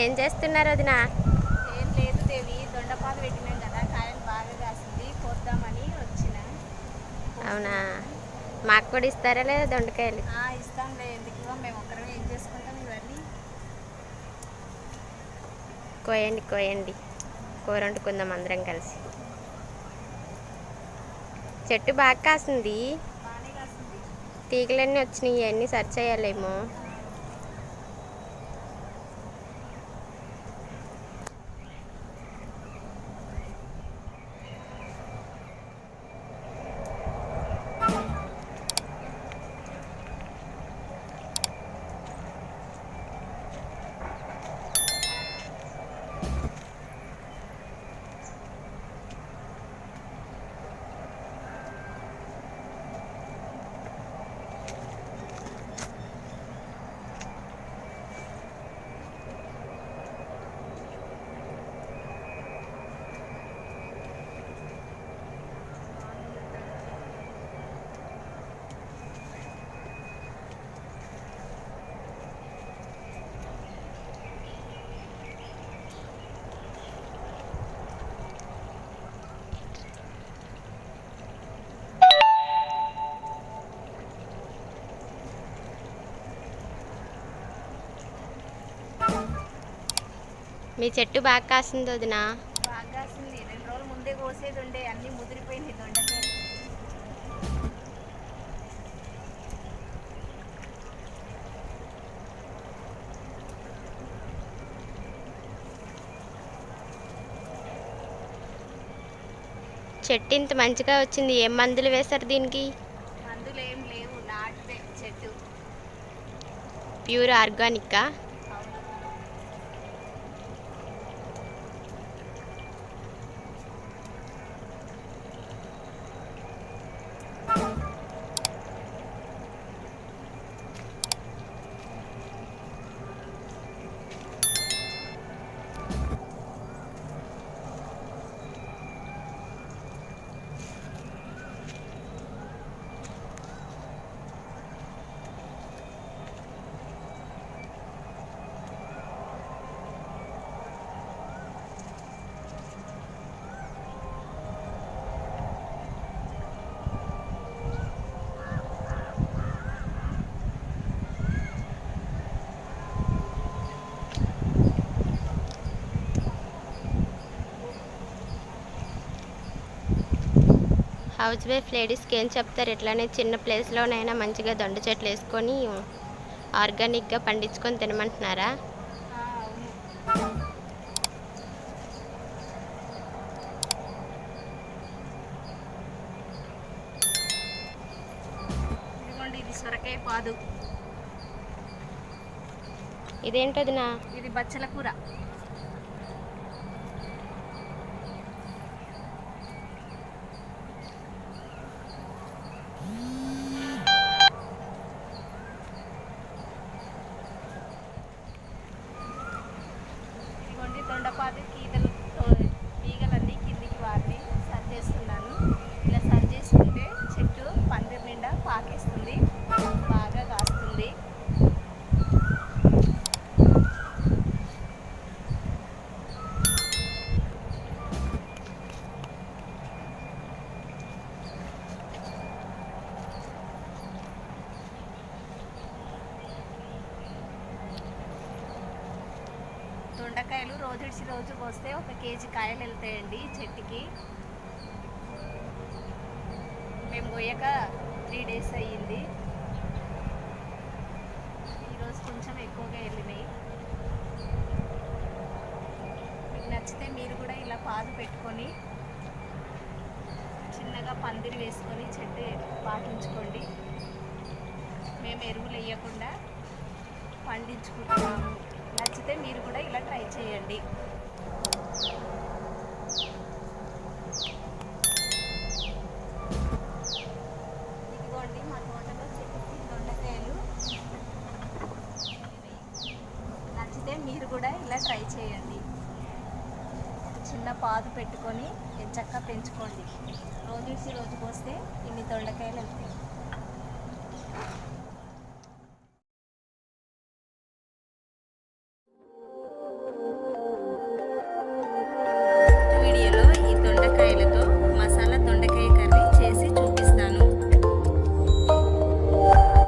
ఏం చేస్తున్నారు వదిన? ఏం లేదు దేవి దొండపాలు పెట్టినాం కదా కాయలు బాగా కాసింది కోద్దామని వచ్చిన. అవునా? మాకు కూడా ఇస్తారా లేదా దొండకాయలు? ఇస్తాంలే ఎందుకు? మేము ఒక్కరమే ఏం చేసుకుంటాం ఇవన్నీ. కోయండి కోయండి. కూర వండుకుందాం అందరం కలిసి. చెట్టు బాగా కాసింది. తీగలన్నీ వచ్చినాయి అన్నీ సరి చేయాలేమో మీ చెట్టు బాగా కాసింది వదిన. బాగా కాసింది రెండు రోజుల ముందే కోసేది ఉండే అన్నీ ముదిరిపోయింది చెట్టు ఇంత మంచిగా వచ్చింది. ఏం మందులు వేశారు దీనికి? మందులు ఏం లేవు చెట్టు. ప్యూర్ ఆర్గానిక్కా? హౌస్ వైఫ్ లేడీస్కి ఏం చెప్తారు? ఎట్లానే చిన్న ప్లేస్లోనైనా మంచిగా దొండ చెట్లు వేసుకొని ఆర్గానిక్గా పండించుకొని తినమంటున్నారా? ఆ, అవును ఇదిగోండి ఇది సొరకాయ పాదు. ఇదేంటదినా? ఇది బచ్చల కూర. దొండకాయలు రోజుడిచి రోజు పోస్తే ఒక కేజీ కాయలు వెళ్తాయండి చెట్టుకి. మేము పోయాక త్రీ డేస్ అయ్యింది. ఈరోజు కొంచెం ఎక్కువగా వెళ్ళినాయి. మీకు నచ్చితే మీరు కూడా ఇలా పాదు పెట్టుకొని చిన్నగా పందిరి వేసుకొని చెట్టు పాటించుకోండి. మేము ఎరువులు వేయకుండా పండించుకుంటున్నాము. నచ్చితే మీరు చేయండి ఇదిగోండి మా దొండకాయలు. నచ్చితే మీరు కూడా ఇలా ట్రై చేయండి. చిన్న పాదు పెట్టుకొని ఎంచక్క పెంచుకోండి. రోజు ఇచ్చి రోజుకి ఇన్ని దొండకాయలు వెళ్తాయి